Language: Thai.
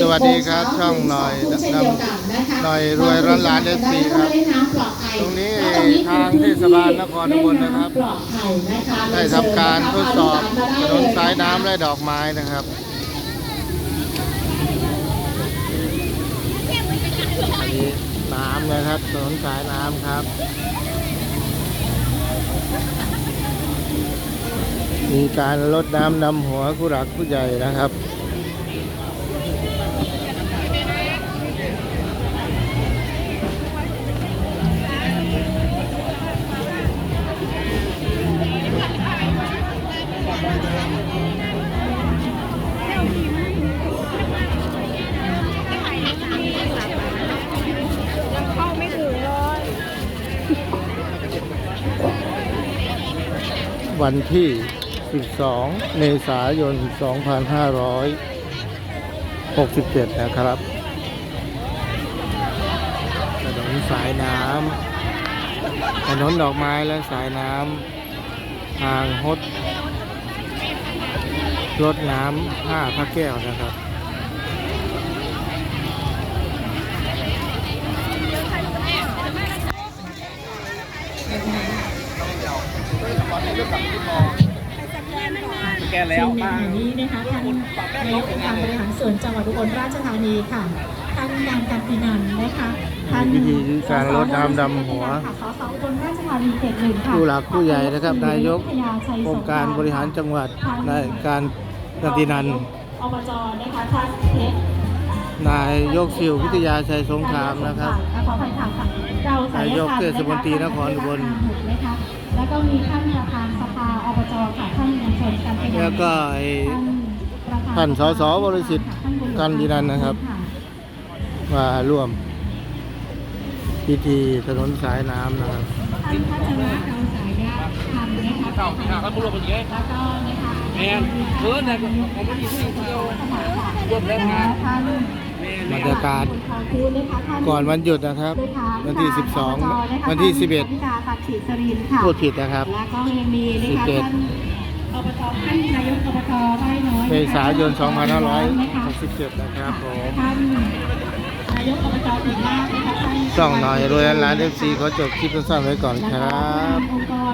สวัสดีครับช่องหน่อยเช่นเดียวกันนะคะหน่อยรวยร้อนล้าน FC ครับได้น้ำปลอดภัยตรงนี้และทางเทศบาลนครอุบลนะครับปลอดภัยนะคะได้ทำการทดสอบถนนสายน้ำและดอกไม้นะครับอันนี้น้ำนะครับถนนสายน้ำครับมีการลดน้ำนำหัวผู้หลักผู้ใหญ่นะครับ วันที่ 12 เมษายน 2567 นะครับถนนสายน้ำถนนดอกไม้และสายน้ำทางฮดรถน้ำห้าพระแก้วนะครับ แกแล้วซึ่งในขณะนี้นะคะทางนายกองค์การบริหารส่วนจังหวัดอุบลราชธานีค่ะท่านนางการพินันนะคะท่านวิธีการรดน้ำดำหัวสสอุบลราชธานีเขตหนึ่งค่ะผู้หลักผู้ใหญ่นะครับ นายกพญาชัยองค์การบริหารจังหวัดนายการนตินันอบจนะคะท่านเพชรนายกสิววิทยาชัยสงครามนะครับขออภัยค่ะค่ะเราสนายยกเทศมนตรีนครอุบลแล้วก็มีท่านประธาน แล้วก็ไอ้ท่านสสวรสิทธิ์กันตินันนะครับ มาร่วมพิธีถนนสายน้ำนะครับท่านพัชระเกาสายยาทำนะคะเข้าที่หาเขาพูดว่าเลยแมนเออเนี่ยผมไม่ดีที่เดียวรวมแรงงานบรรยากาศขอบก่อนวันหยุดนะครับ วันที่ธิการอบจนะคะ12 วันที่ท่าธิดาตัดฉีดสรินทร์ค่ะ11พูดผิดนะครับแล้วก็ยังมีนะคะ17ท่าน อบตท่านนายกอบตไร่น้อยเมษายนนะคะ2567 นะครับผมท่านนายกอบตถึงมากนะคะท่านช่องหน่อยรวยล้านเอฟซีขอจบคลิปสั้นๆไว้ก่อนครับองค์กร